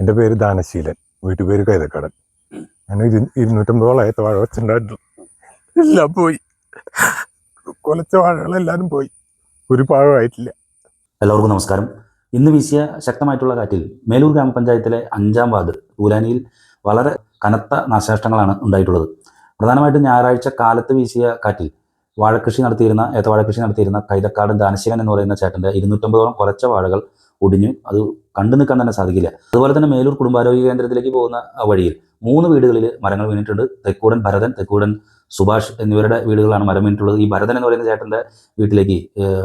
എന്റെ പേര് ദാനശീലൻ. വീട്ടുപേര് കൈതക്കടൻ. ഞാൻ ഇരു ഇരുന്നൂറ്റമ്പതോളം ഏത്ത വാഴ വെച്ചിട്ടുണ്ടായിരുന്നു. എല്ലാം പോയി. കൊലച്ച വാഴകളെല്ലാവരും പോയി. ഒരു പാഴമായിട്ടില്ല എല്ലാവർക്കും നമസ്കാരം. ഇന്ന് വീശിയ ശക്തമായിട്ടുള്ള കാറ്റിൽ മേലൂർ ഗ്രാമപഞ്ചായത്തിലെ അഞ്ചാം വാർഡ് പൂലാനിയിൽ വളരെ കനത്ത നാശനഷ്ടങ്ങളാണ് ഉണ്ടായിട്ടുള്ളത്. പ്രധാനമായിട്ടും ഞായറാഴ്ച കാലത്ത് വീശിയ കാറ്റിൽ വാഴക്കൃഷി നടത്തിയിരുന്ന ഏത്തവാഴക്കൃഷി നടത്തിയിരുന്ന കൈതക്കാട് ദാനശീലൻ എന്ന് പറയുന്ന ചേട്ടന്റെ ഇരുന്നൂറ്റമ്പതോളം കൊലച്ച വാഴകൾ ഒടിഞ്ഞു അത് കണ്ടു നിൽക്കാൻ തന്നെ സാധിക്കില്ല. അതുപോലെ തന്നെ മേലൂർ കുടുംബാരോഗ്യ കേന്ദ്രത്തിലേക്ക് പോകുന്ന വഴിയിൽ മൂന്ന് വീടുകളിൽ മരങ്ങൾ വീണിട്ടുണ്ട്. തെക്കൂടൻ ഭരതൻ തെക്കൂടൻ സുഭാഷ് എന്നിവരുടെ വീടുകളാണ് മരം വീണിട്ടുള്ളത്. ഈ ഭരതൻ എന്ന് പറയുന്ന ചേട്ടന്റെ വീട്ടിലേക്ക്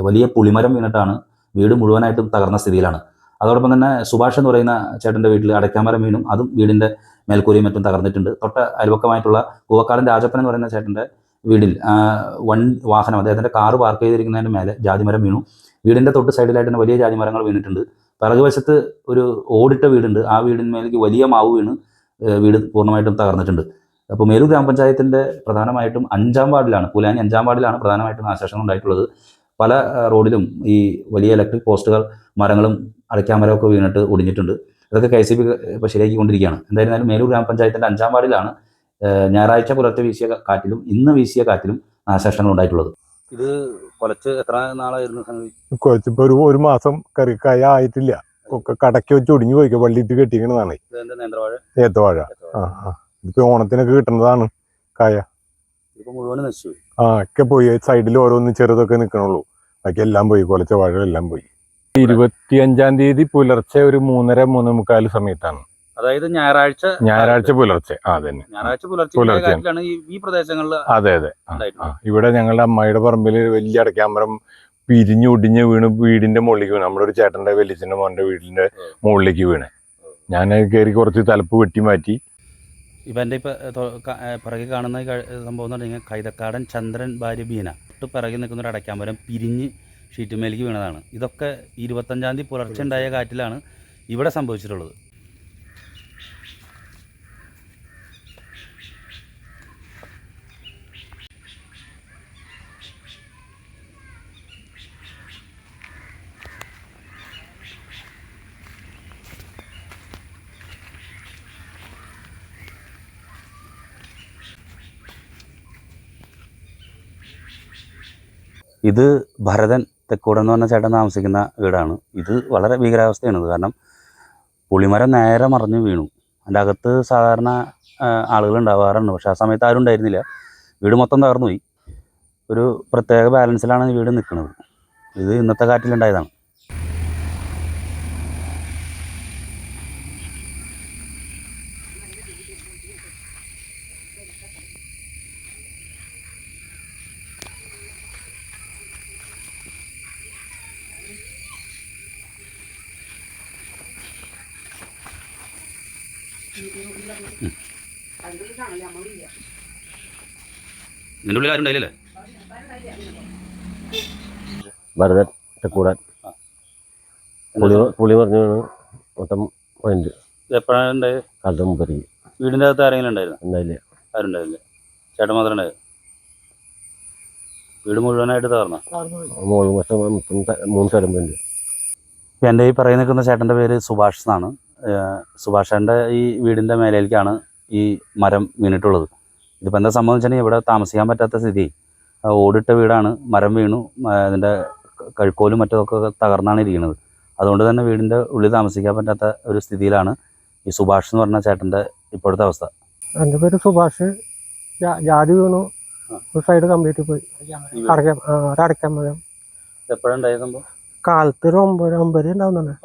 വലിയ പുളിമരം വീണിട്ടാണ് വീട് മുഴുവനായിട്ടും തകർന്ന സ്ഥിതിയിലാണ്. അതോടൊപ്പം തന്നെ സുഭാഷ് എന്ന് പറയുന്ന ചേട്ടന്റെ വീട്ടിൽ അടയ്ക്കാമരം വീണും അതും വീടിന്റെ മേൽക്കൂരയും മറ്റും തകർന്നിട്ടുണ്ട്. തൊട്ട അയൽവക്കമായിട്ടുള്ള പൂവക്കാടൻ രാജപ്പൻ എന്ന് പറയുന്ന ചേട്ടന്റെ വീടിൽ വൺ വാഹനം അദ്ദേഹത്തിന്റെ കാറ് പാർക്ക് ചെയ്തിരിക്കുന്നതിന്റെ മേലെ ജാതിമരം വീണു. വീടിന്റെ തൊട്ട് സൈഡിലായിട്ട് തന്നെ വലിയ ജാതിമരങ്ങൾ വീണിട്ടുണ്ട്. പിറകുവശത്ത് ഒരു ഓടിട്ട വീടുണ്ട്. ആ വീടിന്മേലേക്ക് വലിയ മാവ് വീണ് വീട് പൂർണമായിട്ടും തകർന്നിട്ടുണ്ട്. അപ്പോൾ മേലൂർ ഗ്രാമപഞ്ചായത്തിന്റെ പ്രധാനമായിട്ടും അഞ്ചാം വാർഡിലാണ് പുലാനി അഞ്ചാം വാർഡിലാണ് പ്രധാനമായിട്ടും നാശനഷ്ടങ്ങൾ ഉണ്ടായിട്ടുള്ളത്. പല റോഡിലും ഈ വലിയ ഇലക്ട്രിക് പോസ്റ്റുകൾ മരങ്ങളും അടയ്ക്കാമരമൊക്കെ വീണിട്ട് ഒടിഞ്ഞിട്ടുണ്ട്. ഇതൊക്കെ കെ സി ബി ഇപ്പോൾ ശരിയാക്കിക്കൊണ്ടിരിക്കുകയാണ്. എന്തായിരുന്നാലും മേലൂർ ഗ്രാമപഞ്ചായത്തിന്റെ അഞ്ചാം വാർഡിലാണ് ഞായറാഴ്ച പുലർച്ചെ വീശിയ കാറ്റിലും ഇന്ന് വീശിയ കാറ്റിലും നാശനഷ്ടങ്ങൾ ഉണ്ടായിട്ടുള്ളത്. ഇത് കൊലച്ച് എത്ര നാളായിരുന്നു സംഗതി? കൊച്ചിപ്പോ ഒരു ഒരു മാസം കറിക്കായ ആയിട്ടില്ല. കടക്ക് കടക്കി വെച്ച് ഒടിഞ്ഞു പോയിക്കോ വള്ളിയിട്ട് കെട്ടിക്കണതാണ് ഏത്തവാഴ ആ ആ. ഇതിപ്പോ ഓണത്തിനൊക്കെ കിട്ടുന്നതാണ് കായ. ഇപ്പൊ മുഴുവൻ നശിച്ചു ആ ഒക്കെ പോയി. സൈഡിൽ ഓരോന്ന് ചെറുതൊക്കെ നിൽക്കണുള്ളൂ ബാക്കി എല്ലാം പോയി. കൊലച്ച വാഴ എല്ലാം പോയി. ഇരുപത്തി അഞ്ചാം തീയതി പുലർച്ചെ ഒരു മൂന്നര മൂന്നേ മുക്കാൽ സമയത്താണ്. അതായത് ഞായറാഴ്ച ഞായറാഴ്ച പുലർച്ചെ. അതെ ഞായറാഴ്ച പുലർച്ചെ. ഈ പ്രദേശങ്ങളിൽ അതെ അതെ. ഇവിടെ ഞങ്ങളുടെ അമ്മയുടെ പറമ്പിൽ വലിയ അടയ്ക്കാമരം പിരിഞ്ഞു ഒടിഞ്ഞ് വീണ് വീടിന്റെ മുകളിലേക്ക് വീണ്. നമ്മുടെ ഒരു ചേട്ടന്റെ വലിയച്ഛന്റെ മോന്റെ വീടിന്റെ മുകളിലേക്ക് വീണ്. ഞാൻ കയറി കുറച്ച് തലപ്പ് വെട്ടി മാറ്റി. ഇപ്പം എന്റെ ഇപ്പോൾ പിറകെ കാണുന്ന സംഭവം എന്ന് പറഞ്ഞാൽ കൈതക്കാടൻ ചന്ദ്രൻ ഭാര്യ ബീന. തൊട്ട് പിറകെ നിൽക്കുന്ന ഒരു അടയ്ക്കാമരം പിരിഞ്ഞ് ഷീറ്റുമേലേക്ക് വീണതാണ്. ഇതൊക്കെ ഇരുപത്തഞ്ചാം തീയതി പുലർച്ചെ. ഉണ്ടായ കാറ്റിലാണ് ഇവിടെ സംഭവിച്ചിട്ടുള്ളത്. ഇത് ഭരതൻ തെക്കൂടൻ എന്ന് പറഞ്ഞ ചേട്ടൻ താമസിക്കുന്ന വീടാണ്. ഇത് വളരെ ഭീകരാവസ്ഥയാണ് ഇത് കാരണം പുളിമരം നേരെ മറിഞ്ഞ് വീണു. അതിന്റെ അകത്ത് സാധാരണ ആളുകൾ ഉണ്ടാവാറുണ്ട്. പക്ഷേ ആ സമയത്ത് ആരും ഉണ്ടായിരുന്നില്ല. വീട് മൊത്തം തകർന്നു പോയി ഒരു പ്രത്യേക ബാലൻസിലാണ് ഈ വീട് നിൽക്കുന്നത്. ഇത് ഇന്നത്തെ കാറ്റിലുണ്ടായതാണ് നിന്റെ ഉള്ളിൽ ആരും ഉണ്ടായില്ലേ ഭരതൻ തെക്കൂടാൻ. പുളി പുളി പറഞ്ഞു വീണ് മൊത്തം പോയിന്റ് എപ്പോഴാണ് കാലത്ത് മുപ്പത്തേക്ക് വീടിന്റെ അകത്ത് ആരെങ്കിലും ഉണ്ടായിരുന്നു? ആരും ഉണ്ടായില്ല ചേട്ടൻ മാത്രം ഉണ്ടായിരുന്നു വീട് മുഴുവനായിട്ട് തകർന്നു? മോൾ മൊത്തം മൂന്ന് സ്ഥലം പോയിന്റ് ഇപ്പം എന്റെ ഈ പറയുന്ന നിൽക്കുന്ന ചേട്ടന്റെ പേര് സുഭാഷ് എന്നാണ്. സുഭാഷേന്റെ ഈ വീടിന്റെ മേലേക്കാണ് ഈ മരം വീണിട്ടുള്ളത്. ഇതിപ്പോൾ എന്താ സംഭവം വെച്ചിട്ടുണ്ടെങ്കിൽ ഇവിടെ താമസിക്കാൻ പറ്റാത്ത സ്ഥിതി. ഓടിട്ട വീടാണ് മരം വീണു അതിന്റെ കഴുക്കോലും മറ്റതൊക്കെ തകർന്നാണ് ഇരിക്കുന്നത്. അതുകൊണ്ട് തന്നെ വീടിന്റെ ഉള്ളിൽ താമസിക്കാൻ പറ്റാത്ത ഒരു സ്ഥിതിയിലാണ് ഈ സുഭാഷ് എന്ന് പറഞ്ഞ ചേട്ടന്റെ ഇപ്പോഴത്തെ അവസ്ഥ. എന്റെ പേര് സുഭാഷ്. ജാതി വീണു. ഒരു സൈഡ് കംപ്ലീറ്റ് പോയി. അടയ്ക്കാം ആ, ഒരു അടയ്ക്കാൻ മതി എപ്പോഴുണ്ടായ കാലത്ത് ഒരു ഒമ്പത് ഒമ്പത് ഉണ്ടാവുന്നുണ്ട്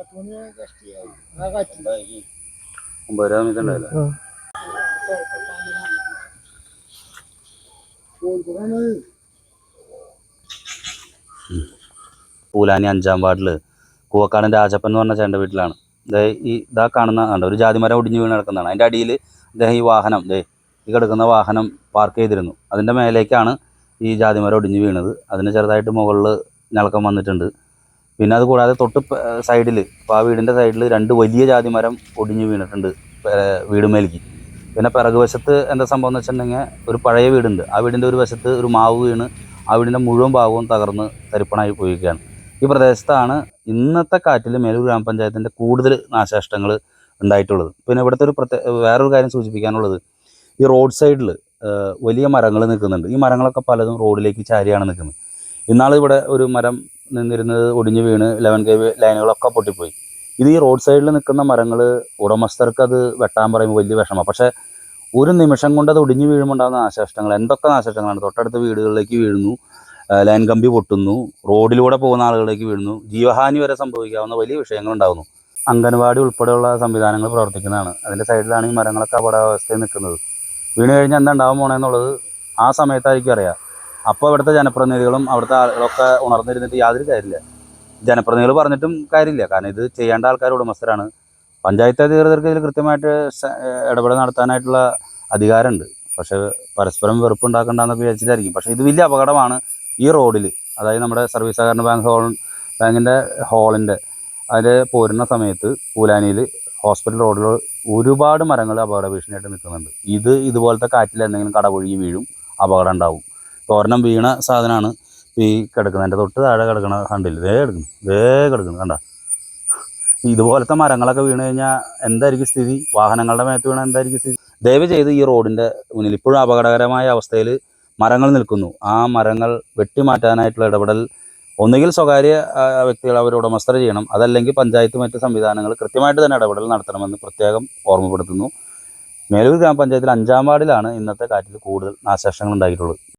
പൂലാനി അഞ്ചാം വാർഡിൽ കൂവക്കാടൻ രാജപ്പൻ എന്ന് പറഞ്ഞ ചേട്ടന്റെ വീട്ടിലാണ്. ഈ ഇതാ കാണുന്ന കണ്ടോ ഒരു ജാതിമരം ഒടിഞ്ഞു വീണ് കിടക്കുന്നതാണ്. അതിന്റെ അടിയിൽ ഇദ്ദേഹം ഈ വാഹനം ദേ ഈ കിടക്കുന്ന വാഹനം പാർക്ക് ചെയ്തിരുന്നു. അതിന്റെ മേലേക്കാണ് ഈ ജാതിമരം ഒടിഞ്ഞു വീണത്. അതിന് ചെറുതായിട്ട് മുകളിൽ ഞളക്കം വന്നിട്ടുണ്ട്. പിന്നെ അത് കൂടാതെ തൊട്ട് സൈഡിൽ ഇപ്പോൾ ആ വീടിന്റെ സൈഡിൽ രണ്ട് വലിയ ജാതി മരം ഒടിഞ്ഞു വീണിട്ടുണ്ട് വീടുമേലേക്ക് പിന്നെ പിറകു വശത്ത് എന്താ സംഭവം എന്ന് വെച്ചിട്ടുണ്ടെങ്കിൽ ഒരു പഴയ വീടുണ്ട്. ആ വീടിന്റെ ഒരു വശത്ത് ഒരു മാവ് വീണ് ആ വീടിന്റെ മുഴുവൻ ഭാഗവും തകർന്ന് തരിപ്പണായി പോയിരിക്കുകയാണ്. ഈ പ്രദേശത്താണ് ഇന്നത്തെ കാറ്റിൽ മേലൂർ ഗ്രാമപഞ്ചായത്തിന്റെ കൂടുതൽ നാശനഷ്ടങ്ങൾ ഉണ്ടായിട്ടുള്ളത്. പിന്നെ ഇവിടുത്തെ ഒരു പ്രത്യേക വേറൊരു കാര്യം സൂചിപ്പിക്കാനുള്ളത് ഈ റോഡ് സൈഡിൽ വലിയ മരങ്ങൾ നിൽക്കുന്നുണ്ട്. ഈ മരങ്ങളൊക്കെ പലതും റോഡിലേക്ക് ചാരിയാണ് നിൽക്കുന്നത്. ഇന്നാൾ ഇവിടെ ഒരു മരം നിന്നിരുന്നത് ഒടിഞ്ഞു വീണ് ലെവൻ കെ ലൈനുകളൊക്കെ പൊട്ടിപ്പോയി. ഇത് ഈ റോഡ് സൈഡിൽ നിൽക്കുന്ന മരങ്ങൾ ഉടമസ്ഥർക്ക് അത് വെട്ടാൻ പറയുമ്പോൾ വലിയ വിഷമം. പക്ഷേ ഒരു നിമിഷം കൊണ്ട് അത് ഒടിഞ്ഞു വീഴുമ്പോൾ ഉണ്ടാകുന്ന നാശനഷ്ടങ്ങൾ എന്തൊക്കെ നാശനഷ്ടങ്ങളാണ്? തൊട്ടടുത്ത വീടുകളിലേക്ക് വീഴുന്നു ലൈൻ കമ്പി പൊട്ടുന്നു റോഡിലൂടെ പോകുന്ന ആളുകളിലേക്ക് വീഴുന്നു ജീവഹാനി വരെ സംഭവിക്കാവുന്ന വലിയ വിഷയങ്ങളുണ്ടാകുന്നു അംഗൻവാടി ഉൾപ്പെടെയുള്ള സംവിധാനങ്ങൾ പ്രവർത്തിക്കുന്നതാണ്. അതിന്റെ സൈഡിലാണ് ഈ മരങ്ങളൊക്കെ അപകടാവസ്ഥയിൽ നിൽക്കുന്നത്. വീണ് കഴിഞ്ഞാൽ എന്താ ഉണ്ടാവും പോണെന്നുള്ളത് ആ സമയത്തായിരിക്കും അറിയാം. അപ്പോൾ ഇവിടുത്തെ ജനപ്രതിനിധികളും അവിടുത്തെ ആളുകളൊക്കെ ഉണർന്നിരുന്നിട്ട് യാതൊരു കാര്യമില്ല. ജനപ്രതിനിധികൾ പറഞ്ഞിട്ടും കാര്യമില്ല. കാരണം ഇത് ചെയ്യേണ്ട ആൾക്കാർ ഉടമസ്ഥരാണ്. പഞ്ചായത്ത് അധികൃതർക്ക് ഇതിൽ കൃത്യമായിട്ട് ഇടപെടൽ നടത്താനായിട്ടുള്ള അധികാരമുണ്ട്. പക്ഷേ പരസ്പരം വെറുപ്പുണ്ടാക്കണ്ടെന്നൊക്കെ വിചാരിച്ചിട്ടായിരിക്കും. പക്ഷേ ഇത് വലിയ അപകടമാണ് ഈ റോഡിൽ. അതായത് നമ്മുടെ സർവീസ് സഹകരണ ബാങ്ക് ഹോൾ ബാങ്കിന്റെ ഹോളിന്റെ അതിൽ പോരുന്ന സമയത്ത് പൂലാനിയിൽ ഹോസ്പിറ്റൽ റോഡിൽ ഒരുപാട് മരങ്ങൾ അപകട ഭീഷണിയായിട്ട് നിൽക്കുന്നുണ്ട്. ഇത് ഇതുപോലത്തെ കാറ്റിൽ എന്തെങ്കിലും കടപൊഴുകി വീഴും അപകടം ഉണ്ടാവും. ഒരെണ്ണം വീണ സാധനമാണ് ഈ കിടക്കുന്നത് എന്റെ തൊട്ട് താഴെ കിടക്കണ കണ്ടില്ല? ദേ കിടക്കുന്നു. ദേ കിടക്കുന്നു. കണ്ട? ഇതുപോലത്തെ മരങ്ങളൊക്കെ വീണ് കഴിഞ്ഞാൽ എന്തായിരിക്കും സ്ഥിതി? വാഹനങ്ങളുടെ മേത്ത് വീണാൽ എന്തായിരിക്കും സ്ഥിതി? ദയവ് ചെയ്ത് ഈ റോഡിന്റെ മുന്നിൽ ഇപ്പോഴും അപകടകരമായ അവസ്ഥയിൽ മരങ്ങൾ നിൽക്കുന്നു. ആ മരങ്ങൾ വെട്ടിമാറ്റാനായിട്ടുള്ള ഇടപെടൽ ഒന്നുകിൽ സ്വകാര്യ വ്യക്തികൾ അവർ ഉടമസ്ഥർ ചെയ്യണം. അതല്ലെങ്കിൽ പഞ്ചായത്ത് മറ്റ് സംവിധാനങ്ങൾ കൃത്യമായിട്ട് തന്നെ ഇടപെടൽ നടത്തണമെന്ന് പ്രത്യേകം ഓർമ്മപ്പെടുത്തുന്നു. മേലൂർ ഗ്രാമപഞ്ചായത്തിൽ അഞ്ചാം വാർഡിലാണ് ഇന്നത്തെ കാറ്റിൽ കൂടുതൽ നാശനഷ്ടങ്ങൾ ഉണ്ടായിട്ടുള്ളത്.